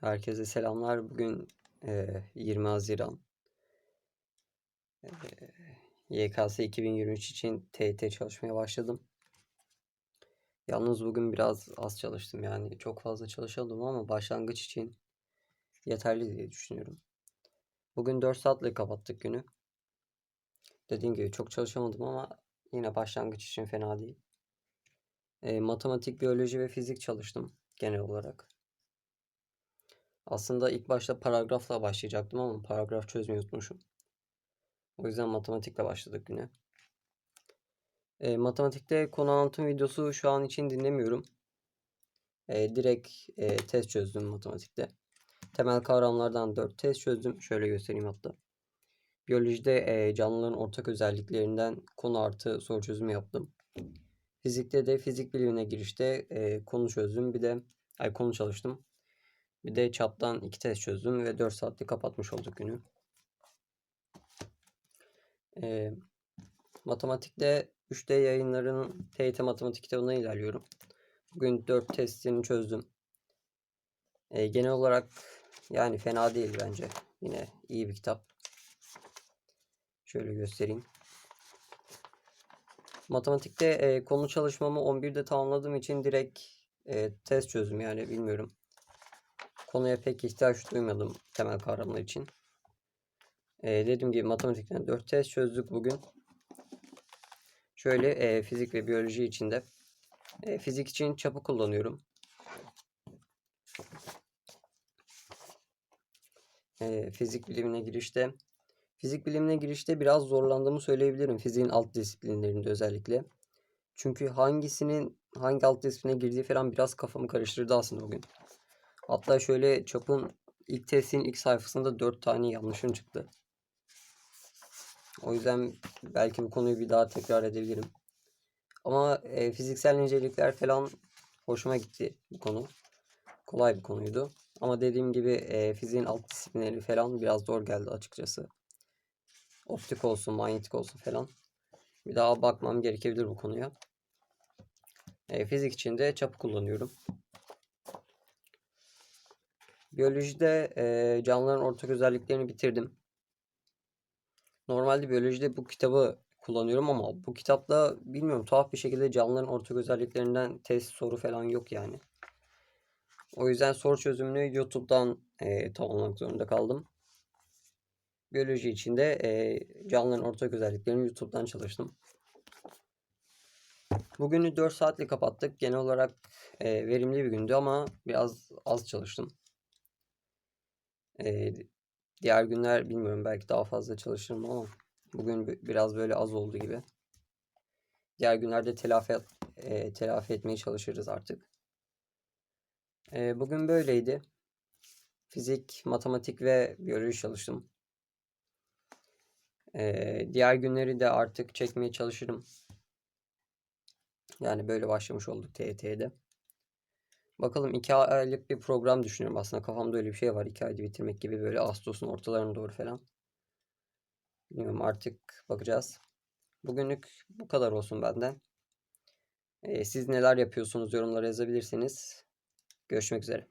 Herkese selamlar. Bugün eee, 20 Haziran. Eee, YKS 2023 için TYT çalışmaya başladım. Yalnız bugün biraz az çalıştım yani çok fazla çalışamadım ama başlangıç için yeterli diye düşünüyorum. Bugün 4 saatle kapattık günü. Dediğim gibi çok çalışamadım ama yine başlangıç için fena değil. Eee, matematik, biyoloji ve fizik çalıştım genel olarak. Aslında ilk başta paragrafla başlayacaktım ama paragraf çözmeyi unutmuşum. O yüzden matematikle başladık güne. E, matematikte konu anlatım videosu şu an için dinlemiyorum. E, direkt e, test çözdüm matematikte. Temel kavramlardan 4 test çözdüm. Şöyle göstereyim hatta. Biyolojide e, canlıların ortak özelliklerinden konu artı soru çözümü yaptım. Fizikte de fizik bilimine girişte e, konu çözdüm. Bir de ay konu çalıştım. Bir de çaptan 2 test çözdüm ve 4 saatte kapatmış olduk günü. E, matematikte 3D yayınlarının TYT matematik kitabına ilerliyorum. Bugün 4 testini çözdüm. E, genel olarak yani fena değil bence. Yine iyi bir kitap. Şöyle göstereyim. Matematikte e, konu çalışmamı 11'de tamamladığım için direkt e, test çözdüm yani bilmiyorum. Konuya pek ihtiyaç duymadım temel kavramlar için. E, dediğim gibi matematikten 4 test çözdük bugün. Şöyle e, fizik ve biyoloji için de e, fizik için çapı kullanıyorum. E, fizik bilimine girişte fizik bilimine girişte biraz zorlandığımı söyleyebilirim. Fiziğin alt disiplinlerinde özellikle. Çünkü hangisinin hangi alt disipline girdiği falan biraz kafamı karıştırdı aslında bugün. Hatta şöyle çapın ilk testin ilk sayfasında 4 tane yanlışım çıktı. O yüzden belki bu konuyu bir daha tekrar edebilirim. Ama e, fiziksel incelikler falan hoşuma gitti bu konu. Kolay bir konuydu. Ama dediğim gibi e, fiziğin alt disiplinleri falan biraz zor geldi açıkçası. Optik olsun, manyetik olsun falan. Bir daha bakmam gerekebilir bu konuya. E, fizik için de çapı kullanıyorum. Biyolojide e, canlıların ortak özelliklerini bitirdim. Normalde biyolojide bu kitabı kullanıyorum ama bu kitapta bilmiyorum tuhaf bir şekilde canlıların ortak özelliklerinden test soru falan yok yani. O yüzden soru çözümünü YouTube'dan e, tamamlamak zorunda kaldım. Biyoloji için de e, canlıların ortak özelliklerini YouTube'dan çalıştım. Bugünü 4 saatle kapattık. Genel olarak e, verimli bir gündü ama biraz az çalıştım. E, diğer günler bilmiyorum belki daha fazla çalışırım ama bugün biraz böyle az oldu gibi. Diğer günlerde telafi, e, telafi etmeye çalışırız artık. E, bugün böyleydi. Fizik, matematik ve biyoloji çalıştım. E, diğer günleri de artık çekmeye çalışırım. Yani böyle başlamış olduk TYT'de. Bakalım 2 aylık bir program düşünüyorum. Aslında kafamda öyle bir şey var. 2 ayda bitirmek gibi böyle Ağustos'un ortalarına doğru falan. Bilmiyorum artık bakacağız. Bugünlük bu kadar olsun benden. Ee, siz neler yapıyorsunuz yorumlara yazabilirsiniz. Görüşmek üzere.